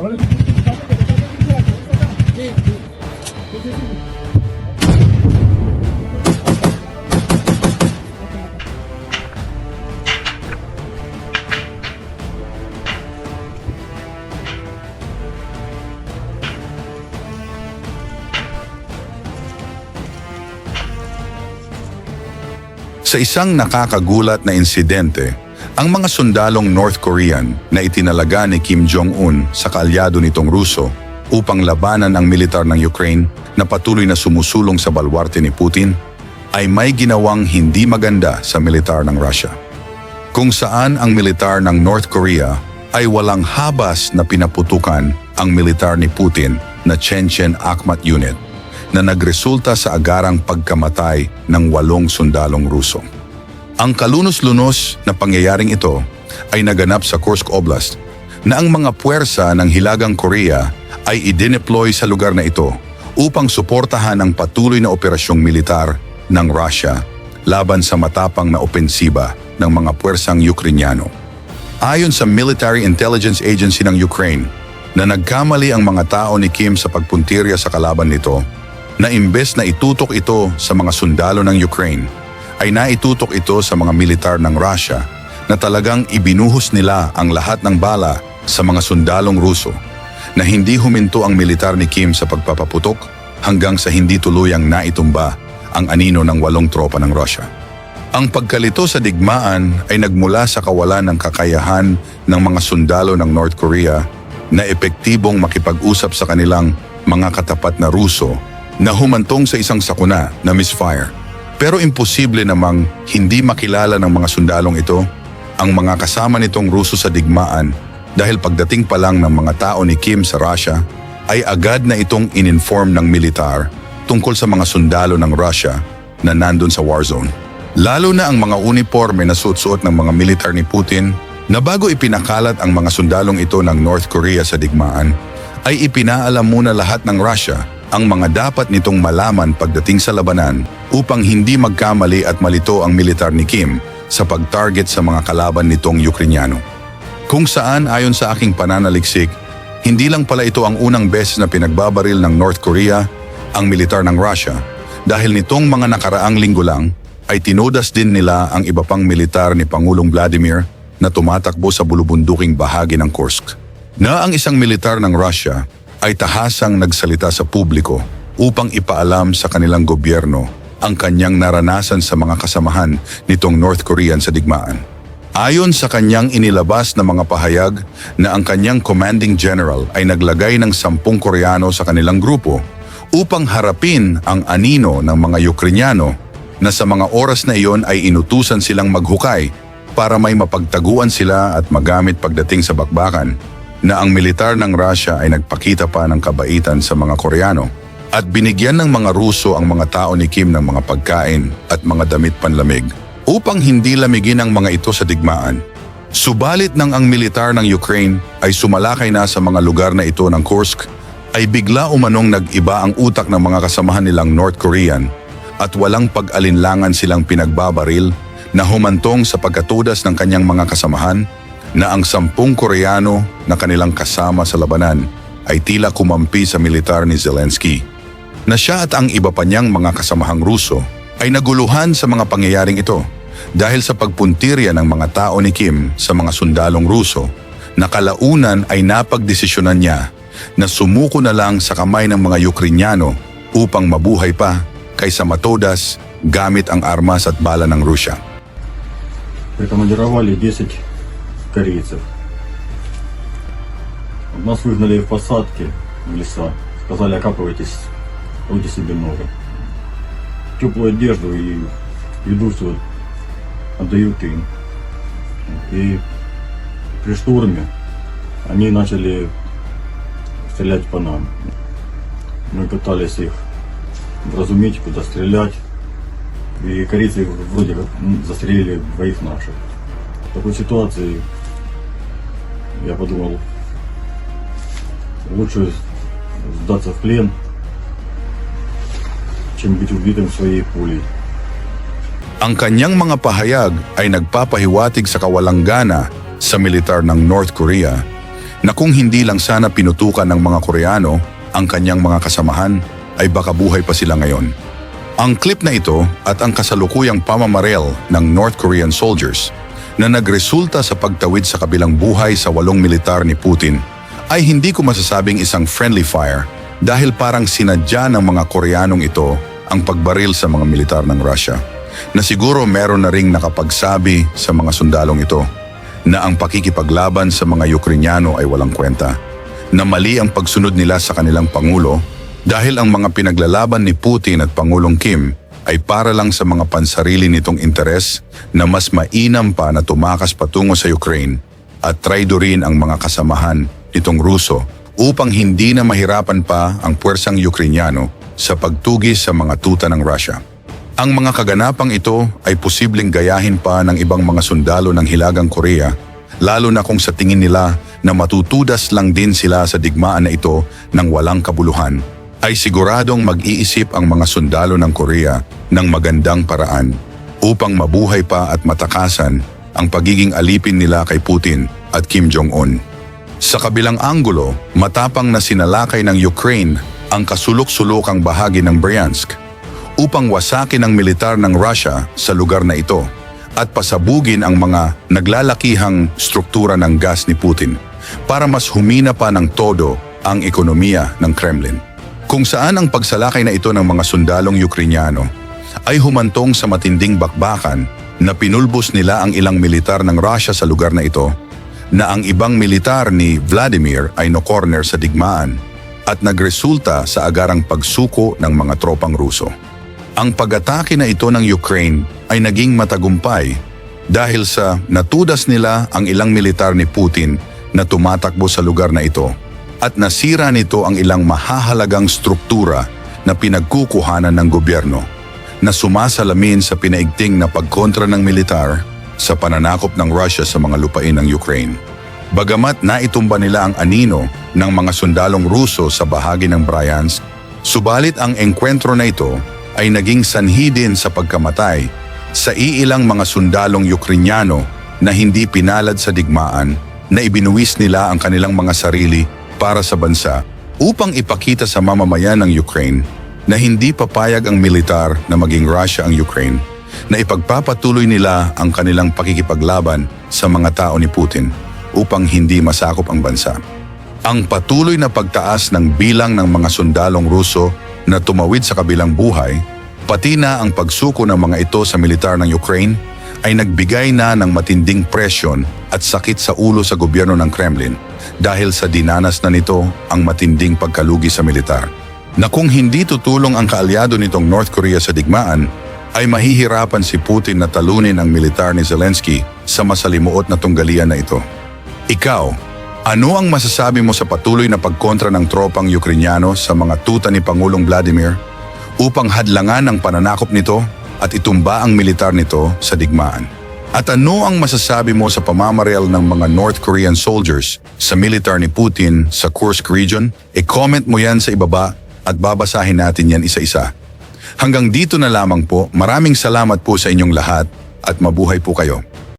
Sa isang nakakagulat na insidente, ang mga sundalong North Korean na itinalaga ni Kim Jong-un sa kaalyado nitong Ruso upang labanan ang militar ng Ukraine na patuloy na sumusulong sa balwarte ni Putin ay may ginawang hindi maganda sa militar ng Russia. Kung saan ang militar ng North Korea ay walang habas na pinaputukan ang militar ni Putin na Chechen Akhmat Unit na nagresulta sa agarang pagkamatay ng walong sundalong Ruso. Ang kalunos-lunos na pangyayaring ito ay naganap sa Kursk Oblast na ang mga puwersa ng Hilagang Korea ay idineploy sa lugar na ito upang suportahan ang patuloy na operasyong militar ng Russia laban sa matapang na opensiba ng mga puwersang Ukrainyano. Ayon sa Military Intelligence Agency ng Ukraine, na nagkamali ang mga tao ni Kim sa pagpuntirya sa kalaban nito, na imbes na itutok ito sa mga sundalo ng Ukraine, ay naitutok ito sa mga militar ng Russia na talagang ibinuhos nila ang lahat ng bala sa mga sundalong Ruso na hindi huminto ang militar ni Kim sa pagpapaputok hanggang sa hindi tuluyang naitumba ang anino ng walong tropa ng Russia. Ang pagkalito sa digmaan ay nagmula sa kawalan ng kakayahan ng mga sundalo ng North Korea na epektibong makipag-usap sa kanilang mga katapat na Ruso na humantong sa isang sakuna na misfire. Pero imposible namang hindi makilala ng mga sundalong ito ang mga kasama nitong Ruso sa digmaan dahil pagdating pa lang ng mga tao ni Kim sa Russia ay agad na itong ininform ng militar tungkol sa mga sundalo ng Russia na nandun sa war zone. Lalo na ang mga uniforme na suot-suot ng mga militar ni Putin na bago ipinakalat ang mga sundalong ito ng North Korea sa digmaan, ay ipinaalam muna lahat ng Russia ang mga dapat nitong malaman pagdating sa labanan upang hindi magkamali at malito ang militar ni Kim sa pag-target sa mga kalaban nitong Ukrainyano. Kung saan ayon sa aking pananaliksik, hindi lang pala ito ang unang beses na pinagbabaril ng North Korea ang militar ng Russia dahil nitong mga nakaraang linggo lang ay tinodas din nila ang iba pang militar ni Pangulong Vladimir na tumatakbo sa bulubunduking bahagi ng Kursk. Na ang isang militar ng Russia ay tahasang nagsalita sa publiko upang ipaalam sa kanilang gobyerno ang kanyang naranasan sa mga kasamahan nitong North Korean sa digmaan. Ayon sa kanyang inilabas na mga pahayag na ang kanyang commanding general ay naglagay ng sampung Koreano sa kanilang grupo upang harapin ang anino ng mga Ukrainyano na sa mga oras na iyon ay inutusan silang maghukay para may mapagtaguan sila at magamit pagdating sa bakbakan na ang militar ng Russia ay nagpakita pa ng kabaitan sa mga Koreano at binigyan ng mga Ruso ang mga tao ni Kim ng mga pagkain at mga damit panlamig upang hindi lamigin ang mga ito sa digmaan. Subalit nang ang militar ng Ukraine ay sumalakay na sa mga lugar na ito ng Kursk, ay bigla umanong nag-iba ang utak ng mga kasamahan nilang North Korean at walang pag-alinlangan silang pinagbabaril na humantong sa pagkatudas ng kanyang mga kasamahan na ang sampung Koreano na kanilang kasama sa labanan ay tila kumampi sa militar ni Zelensky. Na siya at ang iba pa niyang mga kasamahang Ruso ay naguluhan sa mga pangyayaring ito dahil sa pagpuntirya ng mga tao ni Kim sa mga sundalong Ruso na kalaunan ay napagdesisyonan niya na sumuko na lang sa kamay ng mga Ukrainyano upang mabuhay pa kaysa matodas gamit ang armas at bala ng Rusya. Прикомандировали 10 корейцев. Нас выгнали в посадки в леса. Сказали, окапывайтесь, ройте себе ноги. Теплую одежду и еду все отдают им. И при штурме они начали стрелять по нам. Мы пытались их вразумить, куда стрелять. И корейцы вроде как застрелили двоих наших. В такой ситуации я подумал, лучше сдаться в плен, чем быть убитым своей пулей. Ang kanyang mga pahayag ay nagpapahiwatig sa kawalang gana sa militar ng North Korea na kung hindi lang sana pinutukan ng mga Koreano ang kanyang mga kasamahan ay baka buhay pa sila ngayon. Ang clip na ito at ang kasalukuyang pamamarel ng North Korean soldiers na nagresulta sa pagtawid sa kabilang buhay sa walong militar ni Putin ay hindi ko masasabing isang friendly fire dahil parang sinadya ng mga Koreanong ito ang pagbaril sa mga militar ng Russia na siguro meron na ring nakapagsabi sa mga sundalong ito na ang pakikipaglaban sa mga Ukrainyano ay walang kwenta na mali ang pagsunod nila sa kanilang Pangulo dahil ang mga pinaglalaban ni Putin at Pangulong Kim ay para lang sa mga pansarili nitong interes na mas mainam pa na tumakas patungo sa Ukraine at traidorin ang mga kasamahan nitong Ruso upang hindi na mahirapan pa ang puwersang Ukrainyano sa pagtugis sa mga tuta ng Russia. Ang mga kaganapang ito ay posibleng gayahin pa ng ibang mga sundalo ng Hilagang Korea, lalo na kung sa tingin nila na matutudas lang din sila sa digmaan na ito ng walang kabuluhan, ay siguradong mag-iisip ang mga sundalo ng Korea ng magandang paraan upang mabuhay pa at matakasan ang pagiging alipin nila kay Putin at Kim Jong-un. Sa kabilang anggulo, matapang na sinalakay ng Ukraine ang kasulok-sulokang bahagi ng Bryansk upang wasakin ang militar ng Russia sa lugar na ito at pasabugin ang mga naglalakihang struktura ng gas ni Putin para mas humina pa ng todo ang ekonomiya ng Kremlin. Kung saan ang pagsalakay na ito ng mga sundalong Ukrainyano ay humantong sa matinding bakbakan na pinulbos nila ang ilang militar ng Russia sa lugar na ito na ang ibang militar ni Vladimir ay no-corner sa digmaan at nagresulta sa agarang pagsuko ng mga tropang Ruso. Ang pag-atake na ito ng Ukraine ay naging matagumpay dahil sa natudas nila ang ilang militar ni Putin na tumatakbo sa lugar na ito at nasira nito ang ilang mahahalagang struktura na pinagkukuhanan ng gobyerno na sumasalamin sa pinaigting na pagkontra ng militar sa pananakop ng Russia sa mga lupain ng Ukraine. Bagamat naitumba nila ang anino ng mga sundalong Ruso sa bahagi ng Bryansk, subalit ang engkwentro na ito ay naging sanhi din sa pagkamatay sa iilang mga sundalong Ukrainyano na hindi pinalad sa digmaan na ibinuwis nila ang kanilang mga sarili para sa bansa upang ipakita sa mamamayan ng Ukraine na hindi papayag ang militar na maging Russia ang Ukraine, na ipagpapatuloy nila ang kanilang pakikipaglaban sa mga tao ni Putin upang hindi masakop ang bansa. Ang patuloy na pagtaas ng bilang ng mga sundalong Ruso na tumawid sa kabilang buhay, pati na ang pagsuko ng mga ito sa militar ng Ukraine, ay nagbigay na ng matinding presyon at sakit sa ulo sa gobyerno ng Kremlin dahil sa dinanas na nito ang matinding pagkalugi sa militar. Na kung hindi tutulong ang kaalyado nitong North Korea sa digmaan, ay mahihirapan si Putin na talunin ang militar ni Zelensky sa masalimuot na tunggalian na ito. Ikaw, ano ang masasabi mo sa patuloy na pagkontra ng tropang Ukrainyano sa mga tuta ni Pangulong Vladimir upang hadlangan ang pananakop nito at itumba ang militar nito sa digmaan? At ano ang masasabi mo sa pamamaril ng mga North Korean soldiers sa militar ni Putin sa Kursk region? E-comment mo yan sa ibaba at babasahin natin yan isa-isa. Hanggang dito na lamang po, maraming salamat po sa inyong lahat at mabuhay po kayo.